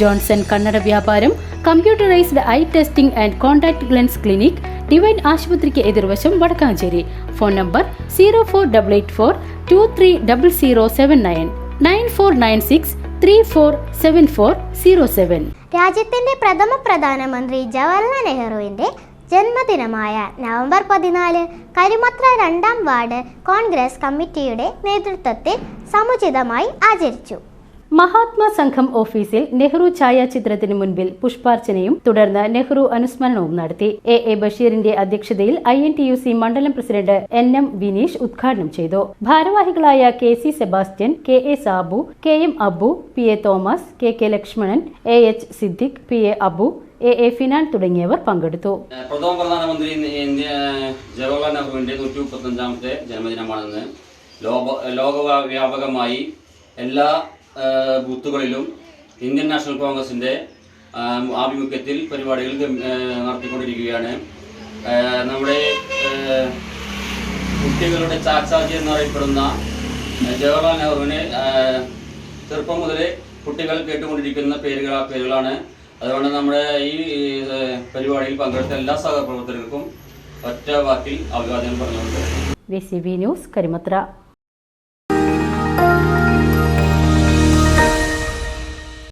Johnson കണ്ണട വ്യാപാരം computerised eye testing and contact lens clinic Divine ആശുപത്രിക്ക് എതിർവശം Vadakkanchery. Phone number zero four double eight four two three double zero seven nine nine four nine six three four seven four zero seven രാജ്യത്തിന്റെ പ്രഥമ പ്രധാനമന്ത്രി ജവഹർലാൽ നെഹ്റുവിന്റെ ജന്മദിനമായ November പതിനാല് കരിമത്ര രണ്ടാം ward Congress കമ്മിറ്റിയുടെ നേതൃത്വത്തിൽ സമുചിതമായി ആചരിച്ചു. മഹാത്മാ സംഘം ഓഫീസിൽ നെഹ്റു ഛായാചിത്രത്തിന് മുൻപിൽ പുഷ്പാർച്ചനയും തുടർന്ന് നെഹ്റു അനുസ്മരണവും നടത്തി. എ. എ. ബഷീറിന്റെ അധ്യക്ഷതയിൽ I N T U C മണ്ഡലം പ്രസിഡന്റ് എൻ എം വിനീഷ് ഉദ്ഘാടനം ചെയ്തു. ഭാരവാഹികളായ K C Sebastian K A Sabu K M Abu P A Thomas K K Lakshmanan A H Siddique P A Abu A A ഫിനാൻ തുടങ്ങിയവർ പങ്കെടുത്തു. പ്രഥമ പ്രധാനമന്ത്രി ജവഹർലാൽ നെഹ്റുവിന്റെ നൂറ്റി ജന്മദിനമാണെന്ന് ലോക ലോകവ്യാപകമായി എല്ലാ ബൂത്തുകളിലും ഇന്ത്യൻ നാഷണൽ കോൺഗ്രസിന്റെ ആഭിമുഖ്യത്തിൽ പരിപാടികൾ നടത്തിക്കൊണ്ടിരിക്കുകയാണ്. നമ്മുടെ കുട്ടികളുടെ ചാച്ചാജി എന്നറിയപ്പെടുന്ന ജവഹർലാൽ നെഹ്റുവിന് ചെറുപ്പം മുതലേ കുട്ടികൾ കേട്ടുകൊണ്ടിരിക്കുന്ന പേരുകൾ ആ പേരുകളാണ്. അതുകൊണ്ട് നമ്മുടെ ഈ പരിപാടിയിൽ പങ്കെടുത്ത എല്ലാ സഹപ്രവർത്തകർക്കും ഒറ്റ വാക്കിൽ അഭിവാദ്യം പറഞ്ഞുകൊണ്ട് ന്യൂസ് കരിമത്ര.